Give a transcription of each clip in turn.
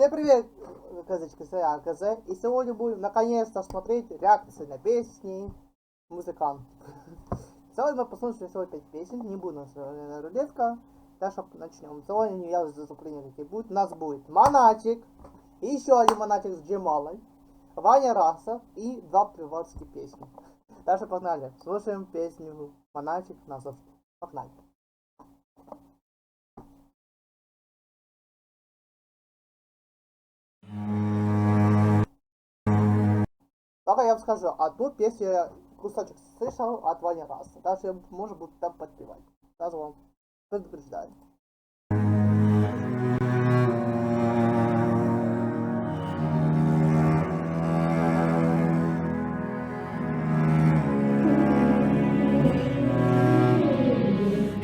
Всем привет, козочки, с вами КЗ. И сегодня будем наконец-то смотреть реакции на песни музыкант. Сегодня мы послушаем всего 5 песен, не буду на рулетка. Так что начнем. Сегодня я уже заступление какие будет. У нас будет Монатик, и еще один Монатик с Джемалой, Ваня Раса и два приватские песни. Так что погнали. Слушаем песню Монатик на зов. Погнали. Только я вам скажу, одну песню я кусочек слышал от Вани Раса. Даже я, может быть, там подпевать. Сразу вам предупреждаю.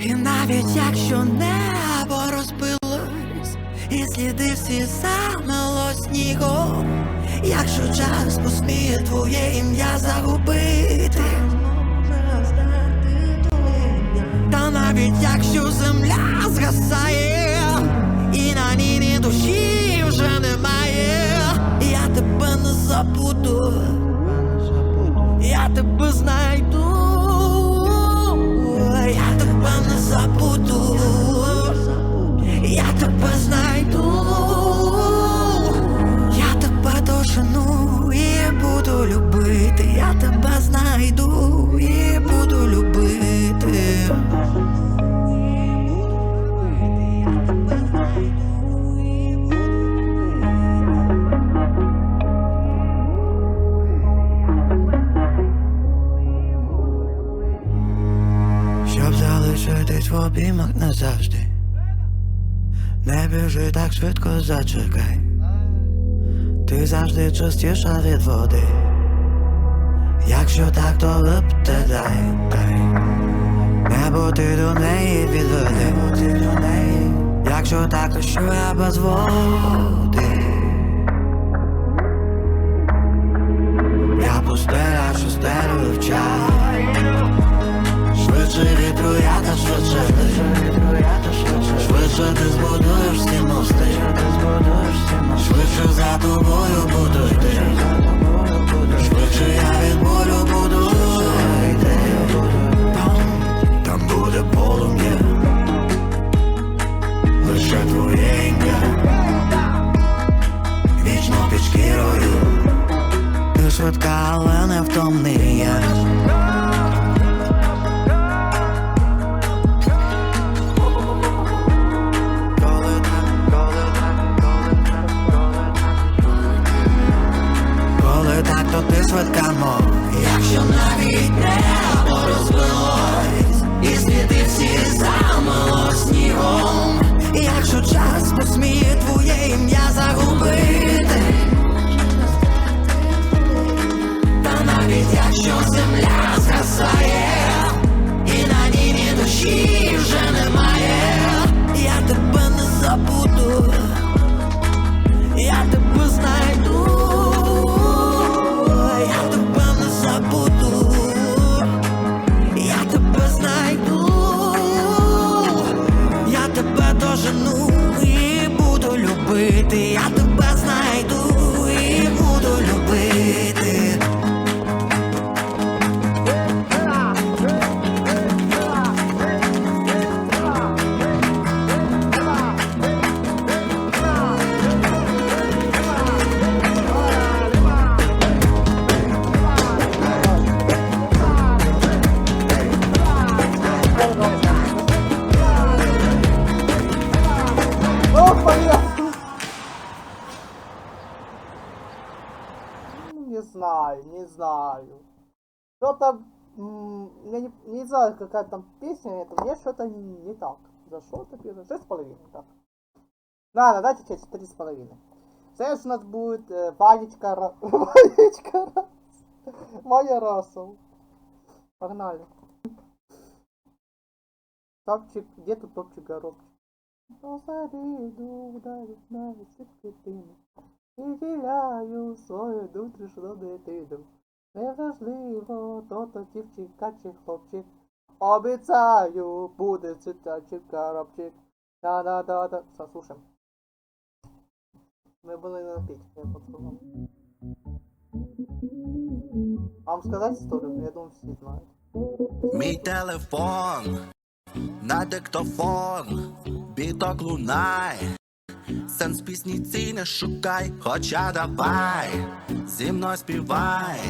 І навіть якщо небо розбилось, і сліди всі замело снігом, якщо час посміє твоє ім'я загубити, та навіть якщо земля згасає, і на ній ні душі вже немає, я тебе не забуду, я тебе знайду. Я тебе не забуду, я тебе знайду, Любити, я тебе знайду і буду любити. Щоб залишитись в обіймах назавжди. Не біжи так швидко зачекай. Ти завжди частіша від води. Якщо так, то виптедай дай. Небо ти до неї відведи. Якщо так, то що я без води. Я пустеля, що стелю в час. Швидше вітру, я та швидше Швидше ти збудуєш всі мости Швидше за тобою буду йти Швидше я від знаю, не знаю. Что-то... м, Я не, не знаю, какая там песня, это мне что-то не, не так. За что-то пишет. Шесть с половиной, так. Ладно, дайте тебе четыре с половиной. Следующий у нас будет э, Ванечка Ра... Ванечка Рас. Ваня Расов. Погнали. Топчик, где тут топчик горобчик? Посаду ударить на дитину. І діляю свою внутрішню дитину. Неважливо, то то дівчинка чи хлопчик. Обіцяю, буде цитачик коробчик. Да-да-да-да. Все, слушаем. Ми было на печке, я поцеловал. Вам сказать историю? Я думаю, все знают. Мій телефон на диктофон, біток лунай, сенс пісні цій не шукай, хоча давай, зі мною співай,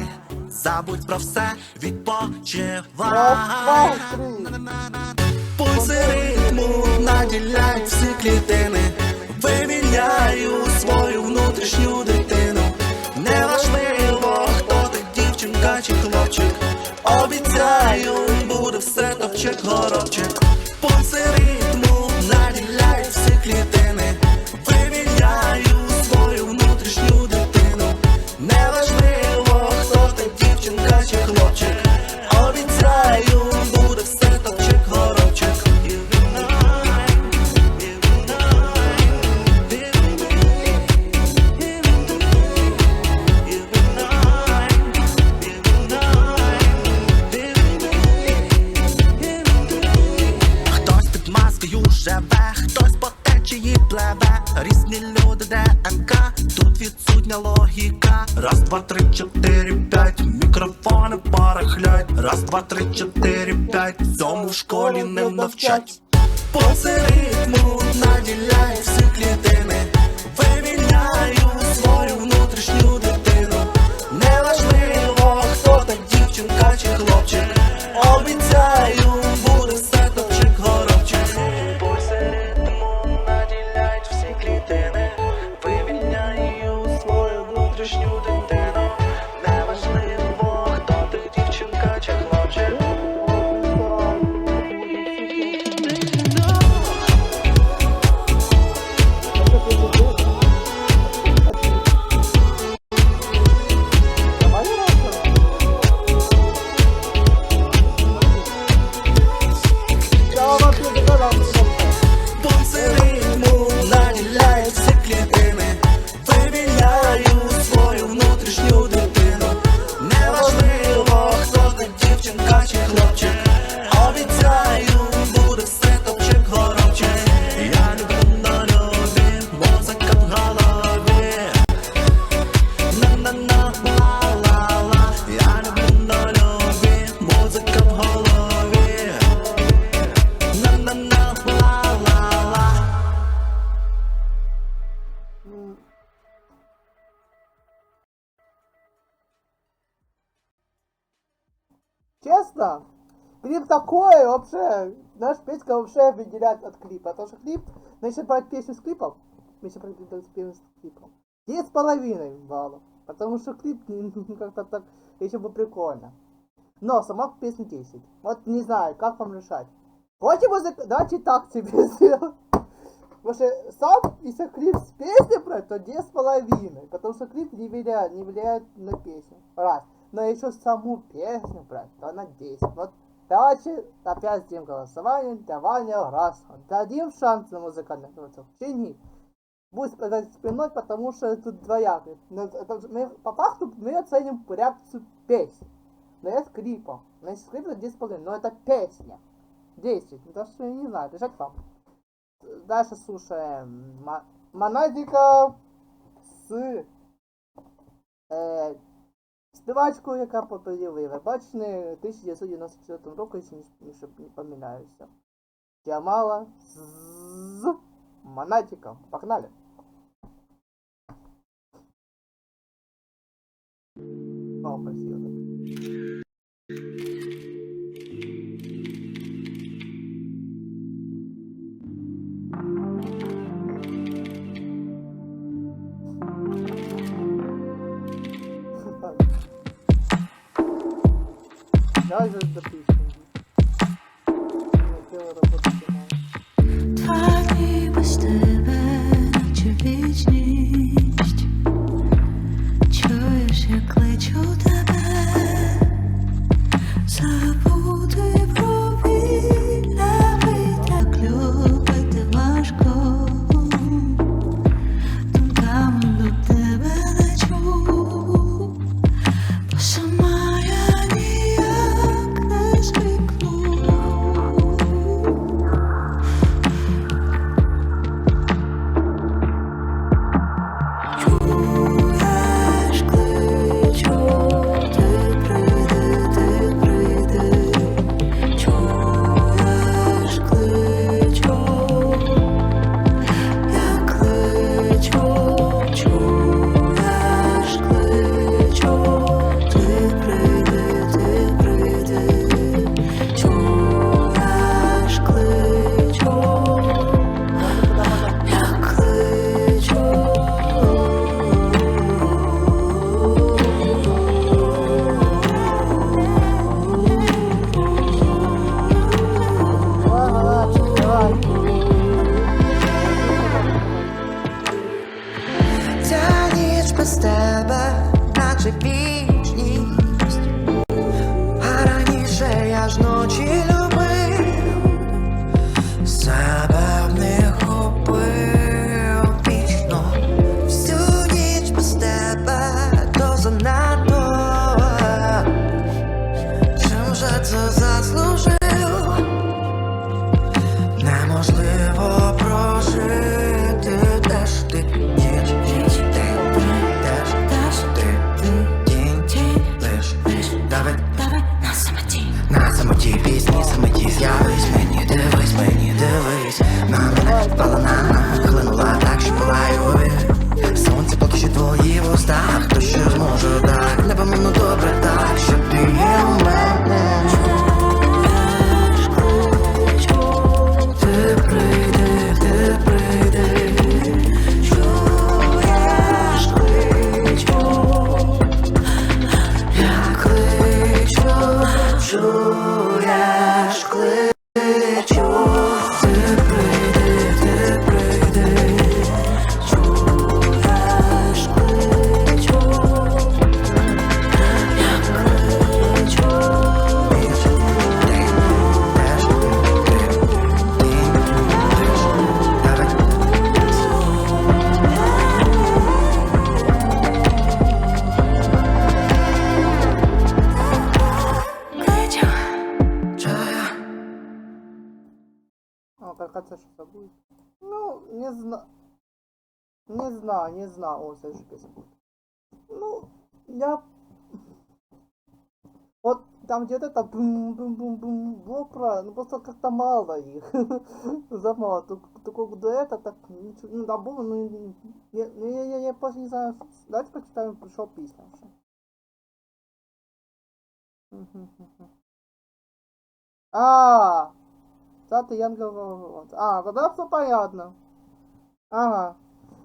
забудь про все, відпочивай. Пульси ритму наділяють всі клітини, вивільняю свою внутрішню дитину. Неважливо, хто ти, дівчинка чи хлопчик. Обіцяю, буде все топчик горобчик. Пульси ритму наділяють всі клітини, два, три, чотири, п'ять, мікрофони барахлять. Раз, два, три, чотири, п'ять, цьому в школі не навчать. Честно, клип такой вообще, наш Петька вообще выделяет от клипа. Потому что клип, если брать песню с клипом, если брать песню с клипом, девять с половиной баллов. Потому что клип ну, как-то так еще бы прикольно. Но сама песня 10. Вот не знаю, как вам решать. Хотите музык... Давайте так себе сделаем. Потому что сам, если клип с песней брать, то 10 с половиной. Потому что клип не влияет, не влияет на песню. Раз. Но еще саму песню брать, то на 10. Вот давайте опять сделаем голосование. Давайте раз. Дадим шанс на музыкальных творцов. Чини. Будет сказать спиной, потому что тут двоякий. Но это мы, по факту мы оценим реакцию песни. Но я с. Но если клип, то 10,5. Но это песня. 10. Ну, даже я не знаю, решать вам. Дальше слушаем Монадика з е, співачкою, яка Євробачення у 1994 року, якщо не, помиляюся. Джамала з Монатиком. Погнали! О, красиво не знаю. Не знаю, не знаю. О, песня будет. Ну, я... Вот там где-то там бум бум бум бум было правильно, ну просто как-то мало их. Замало. Только дуэта так ничего, ну да было, ну не, не, не, не, не, просто не знаю. Давайте почитаем, пришел письма. А, Зата Янгол. А, тогда все понятно. Ага.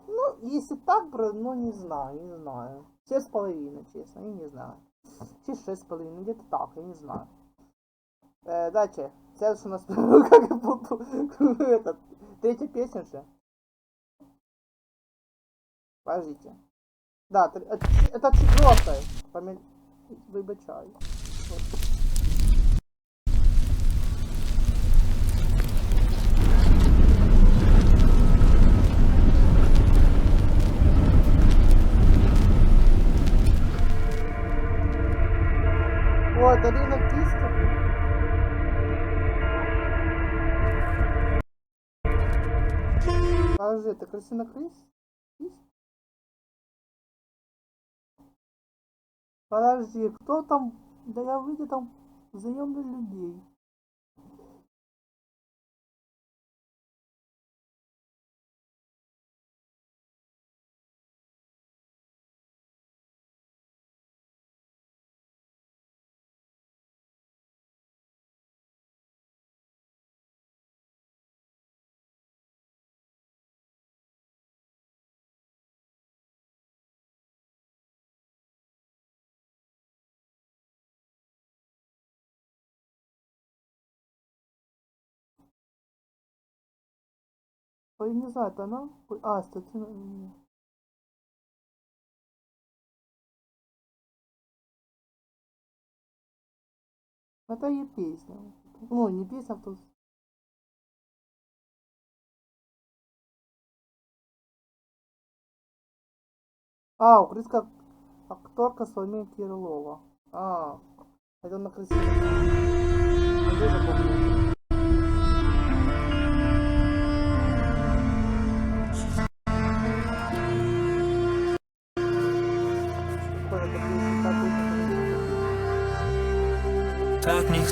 Ну, если так, бро, ну не знаю, не знаю. Шесть с половиной, честно, я не знаю. Шесть, с половиной, где-то так, я не знаю. Э, дальше. Следующий у нас, как этот, третья песня же. Подождите. Да, тр- это, четвертая. Помя... Выбачаю. Подожди, это Кристина Крис? Крис? Подожди, кто там? Да я видел там заемных людей. Не знаю, это она? А, статья. Это ее песня. Ну, не песня, а то... А, украинская акторка Соломея Кириллова. А, это на красиво.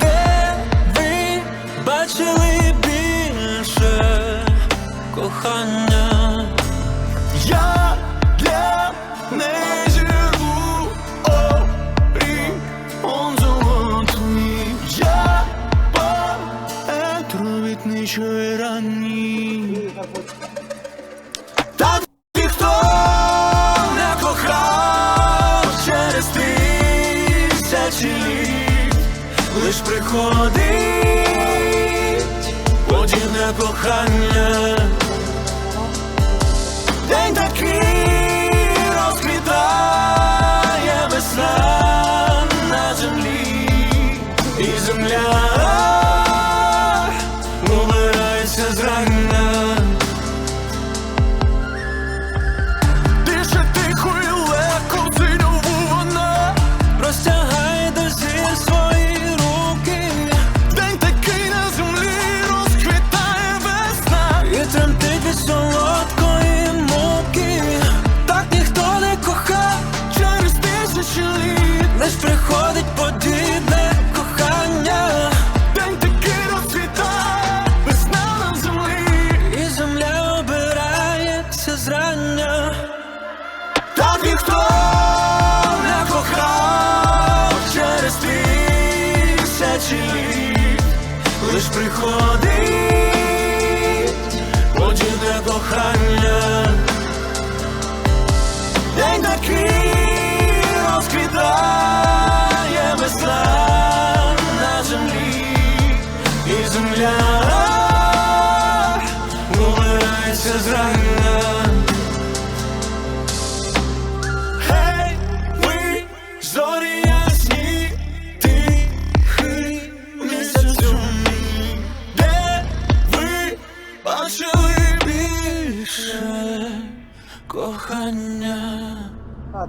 де ви бачили більше кохання.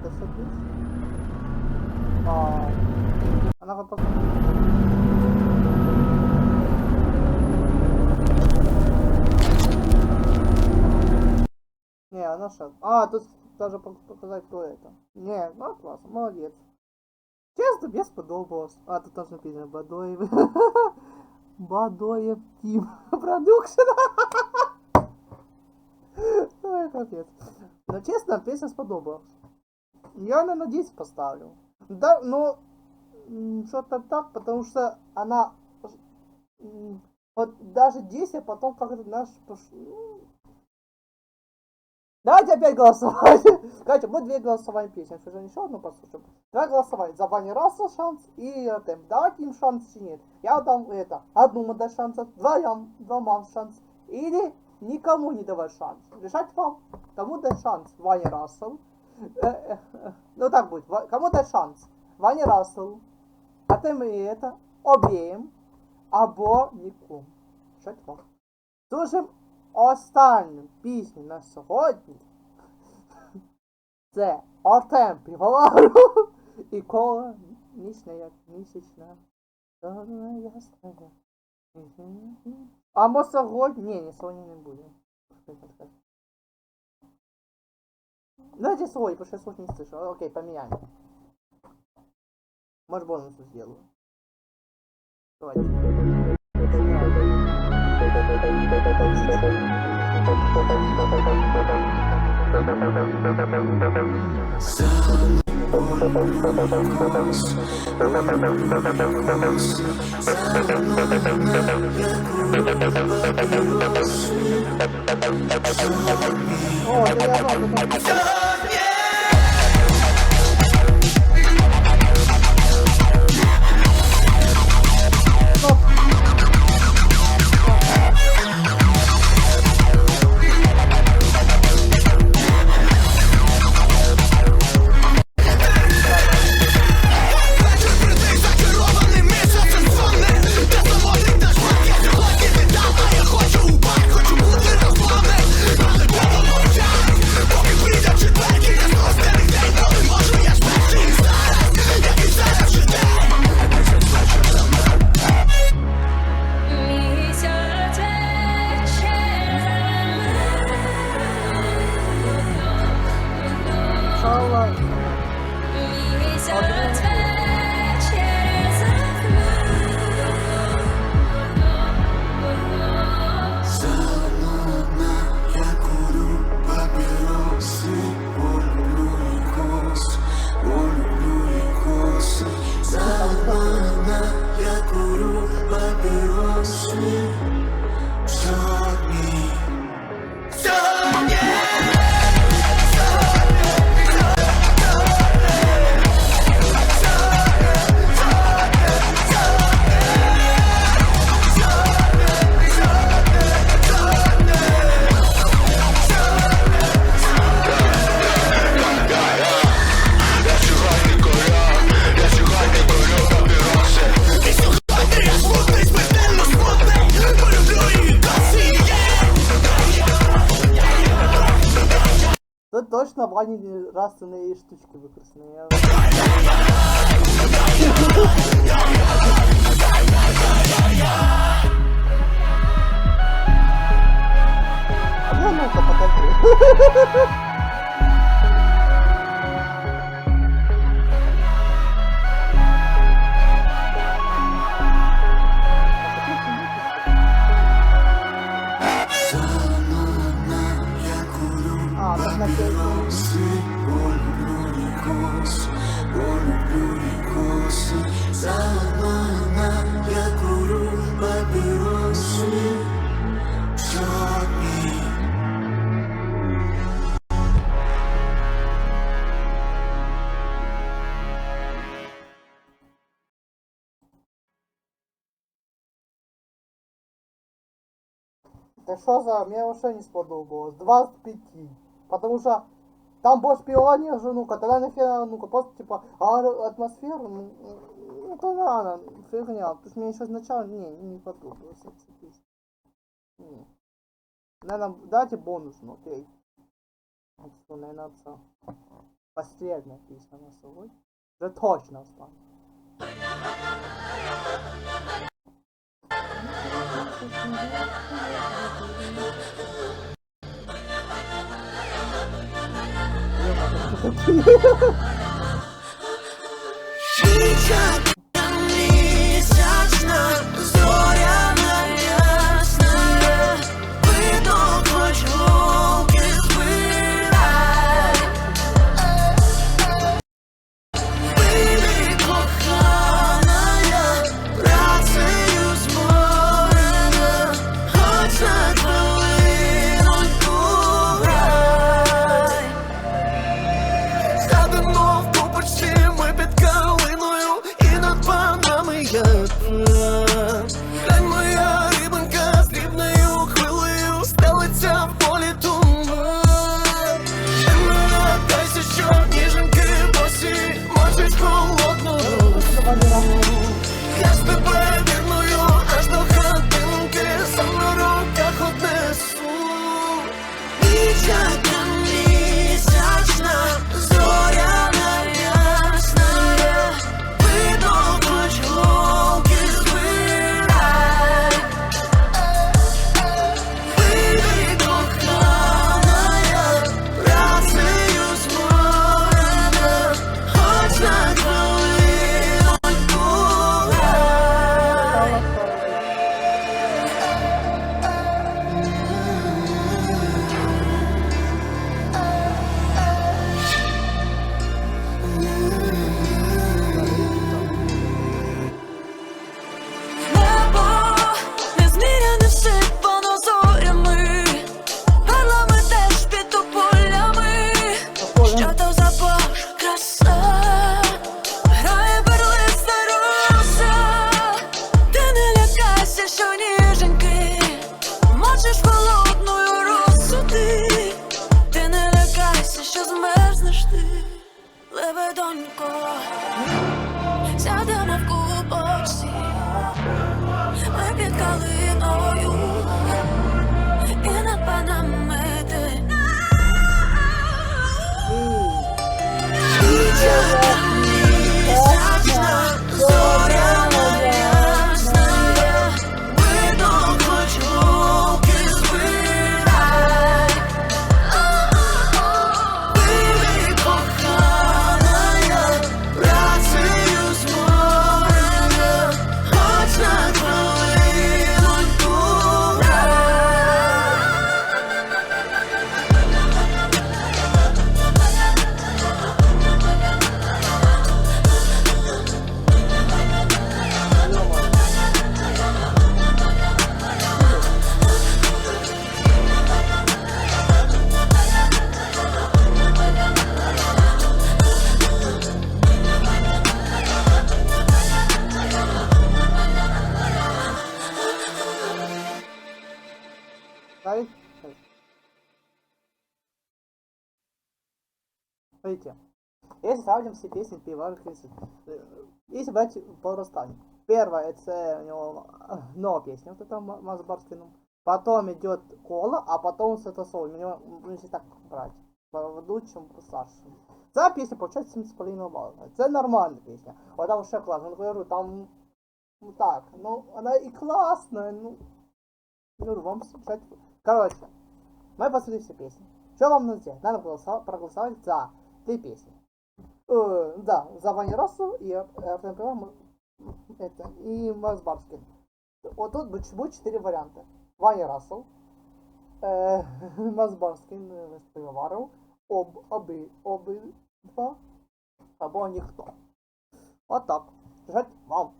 Что здесь? А, она вот просто... Не, она что? А, тут даже пок- показать, кто это. Не, ну классно, молодец. Честно, мне сподобалось. А, тут тоже написано Бадоев. Бадоев Тим Продукшн. Ой, капец. Но честно, песня сподобалась. Я на 10 поставлю. Да, но что-то так, потому что она вот даже 10, а потом как-то наш ну. Давайте опять голосовать. Катя, будет две голосования песни. Что же еще одну послушаем? Давай голосовать за Вани Рассел шанс и Артем. Давайте им шанс или нет. Я дам это. Одному дать шанс, двоям, двумам шанс. Или никому не давать шанс. Решать вам. Кому дать шанс? Ване Рассел. Э, э, э, Ну так будет. Ва- Кому дать шанс? Ване Расселу. Артем и это. Обеим. Або нікому. Решать вам. Слушаємо останню пісню на сьогодні. Це Артем Півовару і кола місячна як місячна. Чорна яскрава. А мо сьогодні? Ні, ні, сьогодні не буде. Давайте сьогодні, потому что я слов не слышу. Окей, поменяем. Может бонусу сделаю. Давайте. О, это Тут точно вані разные штучки використані. Я... А ну-ка потоплю. Да что за, мне вообще не сподобалось. 25. Потому что там больше пионер же, ну-ка, тогда нахера, ну-ка, просто типа, а атмосфера, ну, ну, ну, ну то рано, фигня. То есть мне еще сначала, не, не подобалось. Не. Наверное, дайте бонус, ну, окей. Это что, наверное, отца. Последняя песня на собой. Да точно останется. 시작 Если сравним все песни Пивара Христа, если брать по растанию. Первая это у него э, но песня, вот это Макс Барскин. Потом идет Кола, а потом Светосол. У него, ну, если так брать, по ведучим, по старшим. Ця пісня получається 7,5 балла. Це нормальна пісня. От там ще класно. Ну, говорю, там, ну так, ну, вона і класна, ну, ну, вам сказать. Короче, мы посмотрели все песни. Что вам нужно сделать? Надо проголосовать, проголосовать за три песни. Э, да, за Ваню Рассу и ФНП это, и Макс Барскин. Вот тут будет четыре варианта. Ваня Рассел, э, Макс Барскин, э, Пивоваров, об, оби, обидва, або ніхто. Вот так. Жать вам.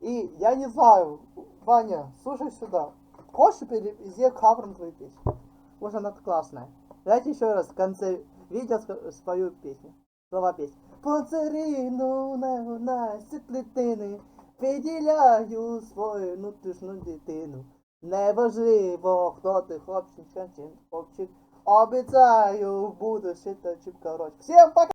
И я не знаю, Ваня, слушай сюда. Хочешь перевези кавер на твою песню? Может она классная. Давайте еще раз в конце видео спою песню. Слова песни. Поцарину на нас клітини, виділяю свою внутрішню дитину. Неважливо, хто ти, хлопчик, чи хлопчик. Обіцяю, буду ще та чіпка рочка. Всім пока!